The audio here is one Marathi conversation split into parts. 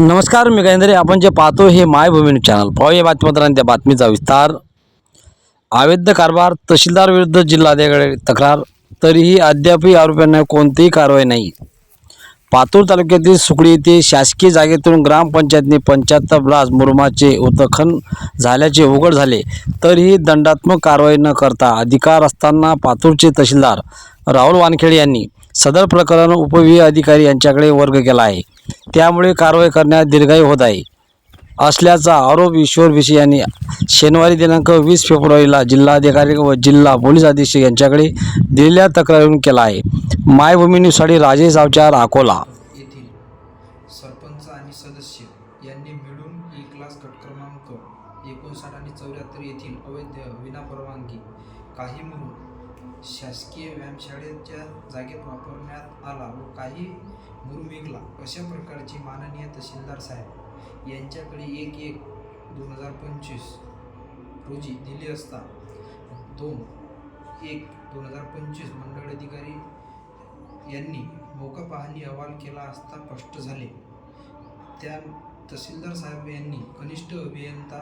नमस्कार मी गजेंद्रे. आपण जे पाहतो हे मायभूमी न्यूज चॅनल. पाहूया बातमीपत्रांनी त्या बातमीचा विस्तार. अवैध कारभार तहसीलदार विरुद्ध जिल्हाधिकारी तक्रार तरीही अद्यापही आरोपींना कोणतीही कारवाई नाही. पातूर तालुक्यातील सुकळी येथे शासकीय जागेतून ग्रामपंचायतने पंच्याहत्तर ब्लास मुरुमाचे उत्खनन झाल्याचे उघड झाले. तरीही दंडात्मक कारवाई न करता अधिकार असताना पातूरचे तहसीलदार राहुल वानखेडे यांनी सदर प्रकरण उपविभागीय अधिकारी यांच्याकडे वर्ग केला आहे. त्यामुळे कारवाई करण्यात दीर्घाई होत आहे. असल्याचा आरोप ईश्वर भिसे यांनी शनिवारी दिनांक वीस फेब्रुवारीला जिल्हाधिकारी व जिल्हा पोलीस अधीक्षक यांच्याकडे दिलेल्या तक्रारीवरून केला आहे. मायभूमी न्यूजसाठी राजेश आवचार अकोला येथील सरपंच आणि सदस्य यांनी मिळून e ई क्लास गट क्रमांक एकोणसाठ आणि चौऱ्याहत्तर येथील अवैध विनापरवानगी काही म्हणून शासकीय व्यायामशाळेच्या जागेत वापरण्यात आला व काही मुरुमेघला अशा प्रकारची माननीय तहसीलदार साहेब यांच्याकडे एक एक दोन हजार पंचवीस रोजी दिली असता. दोन एक दोन हजार पंचवीस मंडळ अधिकारी यांनी मौका पाहणी अहवाल केला असता स्पष्ट झाले. त्या तहसीलदार साहेब यांनी कनिष्ठ अभियंता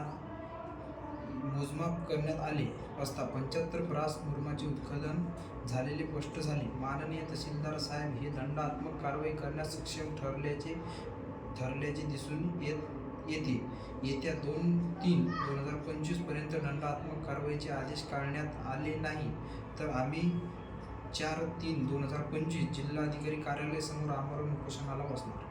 मोजमाप करण्यात आले असता पंच्याहत्तर ब्रास मुरमाचे उत्खनन झालेले स्पष्ट झाले. माननीय तहसीलदार साहेब हे दंडात्मक कारवाई करण्यास सक्षम ठरल्याचे ठरल्याचे दिसून येत येते. येत्या दोन तीन दोन हजार पंचवीसपर्यंत दंडात्मक कारवाईचे आदेश काढण्यात आले नाही. तर आम्ही चार तीन दोन हजार पंचवीस जिल्हाधिकारी कार्यालयासमोर आमरण उपोषणाला बसणार.